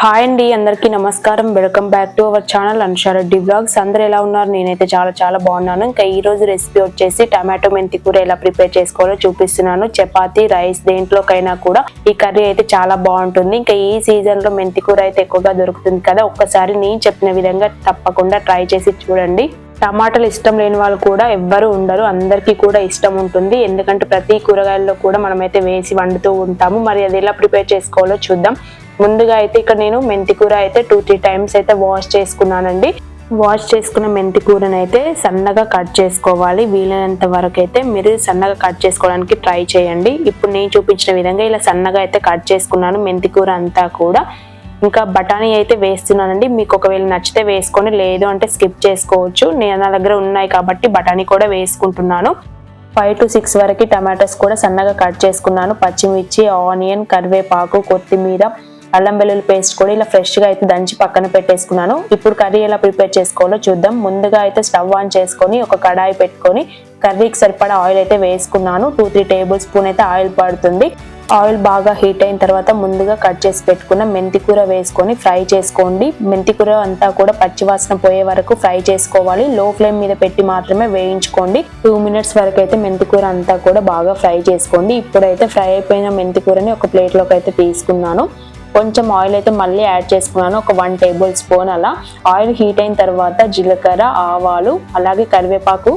Hi అండి అందరికీ నమస్కారం. Welcome back to our channel Anusha Reddy blogs అందరు ఎలా ఉన్నారు? నేనైతే చాలా చాలా బాగున్నాను. ఇంకా ఈ రోజు రెసిపీ వచ్చేసి టమాటో మెంతి కూర ఎలా ప్రిపేర్ చేసుకోవాలో చూపిస్తున్నాను. చపాతీ రైస్ దేంట్లోకైనా కూడా ఈ కర్రీ అయితే చాలా బాగుంటుంది. ఇంకా ఈ సీజన్లో మెంతి కూర అయితే ఎక్కువగా దొరుకుతుంది కదా ఒక్కసారి నేను చెప్పిన విధంగా తప్పకుండా ట్రై చేసి చూడండి. టమాటాలు ఇష్టం లేని వాళ్ళు కూడా ఎవ్వరు ఉండరు. అందరికీ కూడా ఇష్టం ఉంటుంది. ఎందుకంటే ప్రతి కూరగాయల్లో కూడా మనమైతే వేసి వండుతూ ఉంటాము. మరి అది ఎలా ప్రిపేర్ చేసుకోవాలో చూద్దాం. ముందుగా అయితే ఇక్కడ నేను మెంతి కూర అయితే టూ త్రీ టైమ్స్ అయితే వాష్ చేసుకున్నానండి. వాష్ చేసుకున్న మెంతి కూరని అయితే సన్నగా కట్ చేసుకోవాలి. వీలైనంత వరకు అయితే మీరు సన్నగా కట్ చేసుకోవడానికి ట్రై చేయండి. ఇప్పుడు నేను చూపించిన విధంగా ఇలా సన్నగా అయితే కట్ చేసుకున్నాను మెంతి కూర అంతా కూడా. ఇంకా బఠానీ అయితే వేస్తున్నానండి. మీకు ఒకవేళ నచ్చితే వేసుకొని లేదు అంటే స్కిప్ చేసుకోవచ్చు. నేను నా దగ్గర ఉన్నాయి కాబట్టి బఠానీ కూడా వేసుకుంటున్నాను. ఫైవ్ టు సిక్స్ వరకు టమాటోస్ కూడా సన్నగా కట్ చేసుకున్నాను. పచ్చిమిర్చి ఆనియన్ కరివేపాకు కొత్తిమీర అల్లం వెల్లుల్లి పేస్ట్ కూడా ఇలా ఫ్రెష్గా అయితే దంచి పక్కన పెట్టేసుకున్నాను. ఇప్పుడు కర్రీ ఎలా ప్రిపేర్ చేసుకోవాలో చూద్దాం. ముందుగా అయితే స్టవ్ ఆన్ చేసుకొని ఒక కడాయి పెట్టుకొని కర్రీకి సరిపడా ఆయిల్ అయితే వేసుకున్నాను. టూ త్రీ టేబుల్ స్పూన్ అయితే ఆయిల్ పడుతుంది. ఆయిల్ బాగా హీట్ అయిన తర్వాత ముందుగా కట్ చేసి పెట్టుకున్న మెంతి కూర వేసుకొని ఫ్రై చేసుకోండి. మెంతి కూర అంతా కూడా పచ్చివాసన పోయే వరకు ఫ్రై చేసుకోవాలి. లో ఫ్లేమ్ మీద పెట్టి మాత్రమే వేయించుకోండి. టూ మినిట్స్ వరకు అయితే మెంతి కూర అంతా కూడా బాగా ఫ్రై చేసుకోండి. ఇప్పుడైతే ఫ్రై అయిపోయిన మెంతి కూరని ఒక ప్లేట్లోకి అయితే తీసుకున్నాను. కొంచెం ఆయిల్ అయితే మళ్ళీ యాడ్ చేసుకున్నాను. ఒక వన్ టేబుల్ స్పూన్ అలా. ఆయిల్ హీట్ అయిన తర్వాత జీలకర్ర ఆవాలు అలాగే కరివేపాకు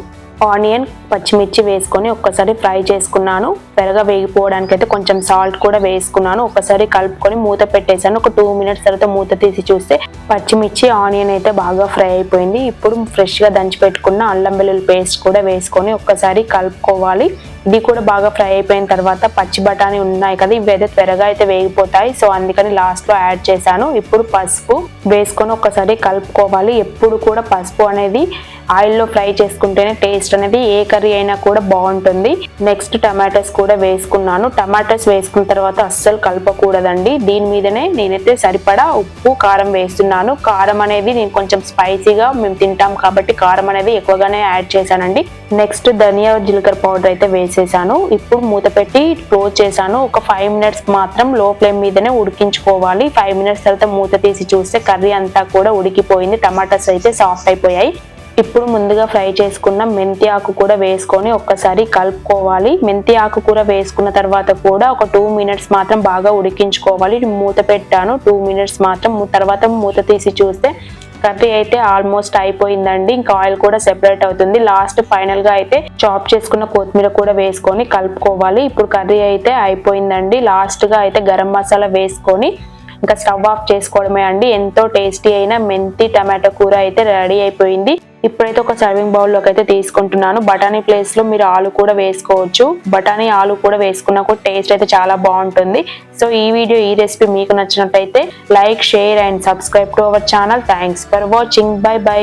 ఆనియన్ పచ్చిమిర్చి వేసుకొని ఒక్కసారి ఫ్రై చేసుకున్నాను. పెరగ వేగిపోవడానికి అయితే కొంచెం సాల్ట్ కూడా వేసుకున్నాను. ఒకసారి కలుపుకొని మూత పెట్టేశాను. ఒక టూ మినిట్స్ తర్వాత మూత తీసి చూస్తే పచ్చిమిర్చి ఆనియన్ అయితే బాగా ఫ్రై అయిపోయింది. ఇప్పుడు ఫ్రెష్గా దంచి పెట్టుకున్న అల్లం వెల్లుల్లి పేస్ట్ కూడా వేసుకొని ఒక్కసారి కలుపుకోవాలి. ఇది కూడా బాగా ఫ్రై అయిపోయిన తర్వాత పచ్చి బఠానీ ఉన్నాయి కదా ఇవి అయితే త్వరగా అయితే వేగిపోతాయి. సో అందుకని లాస్ట్లో యాడ్ చేశాను. ఇప్పుడు పసుపు వేసుకొని ఒక్కసారి కలుపుకోవాలి. ఎప్పుడు కూడా పసుపు అనేది ఆయిల్లో ఫ్రై చేసుకుంటేనే టేస్ట్ అనేది ఏ కర్రీ అయినా కూడా బాగుంటుంది. నెక్స్ట్ టమాటోస్ కూడా వేసుకున్నాను. టమాటోస్ వేసుకున్న తర్వాత అస్సలు కలపకూడదండి. దీని మీదనే నేనైతే సరిపడా ఉప్పు కారం వేస్తున్నాను. కారం అనేది నేను కొంచెం స్పైసీగా మేము తింటాం కాబట్టి కారం అనేది ఎక్కువగానే యాడ్ చేశానండి. నెక్స్ట్ ధనియా జీలకర్ర పౌడర్ అయితే వేసి వేసేసాను ఇప్పుడు మూత పెట్టి క్లోజ్ చేశాను. ఒక ఫైవ్ మినిట్స్ మాత్రం లో ఫ్లేమ్ మీదనే ఉడికించుకోవాలి. ఫైవ్ మినిట్స్ తర్వాత మూత తీసి చూస్తే కర్రీ అంతా కూడా ఉడికిపోయింది. టమాటాస్ అయితే సాఫ్ట్ అయిపోయాయి. ఇప్పుడు ముందుగా ఫ్రై చేసుకున్న మెంతి ఆకు కూడా వేసుకొని ఒక్కసారి కలుపుకోవాలి. మెంతి ఆకు కూర వేసుకున్న తర్వాత కూడా ఒక టూ మినిట్స్ మాత్రం బాగా ఉడికించుకోవాలి. మూత పెట్టాను. టూ మినిట్స్ మాత్రం తర్వాత మూత తీసి చూస్తే కర్రీ అయితే ఆల్మోస్ట్ అయిపోయిందండి. ఇంకా ఆయిల్ కూడా సెపరేట్ అవుతుంది. లాస్ట్ ఫైనల్గా అయితే చాప్ చేసుకున్న కొత్తిమీర కూడా వేసుకొని కలుపుకోవాలి. ఇప్పుడు కర్రీ అయితే అయిపోయిందండి. లాస్ట్గా అయితే గరం మసాలా వేసుకొని ఇంకా స్టవ్ ఆఫ్ చేసుకోవడమే అండి. ఎంతో టేస్టీ అయిన మెంతి టమాటో కూర అయితే రెడీ అయిపోయింది. ఇప్పుడైతే ఒక సర్వింగ్ బౌల్లోకి అయితే తీసుకుంటున్నాను. బఠానీ ప్లేస్లో మీరు ఆలు కూడా వేసుకోవచ్చు. బఠానీ ఆలు కూడా వేసుకున్నా కూడా టేస్ట్ అయితే చాలా బాగుంటుంది. సో ఈ వీడియో ఈ రెసిపీ మీకు నచ్చినట్టయితే like share and subscribe to our channel thanks for watching bye bye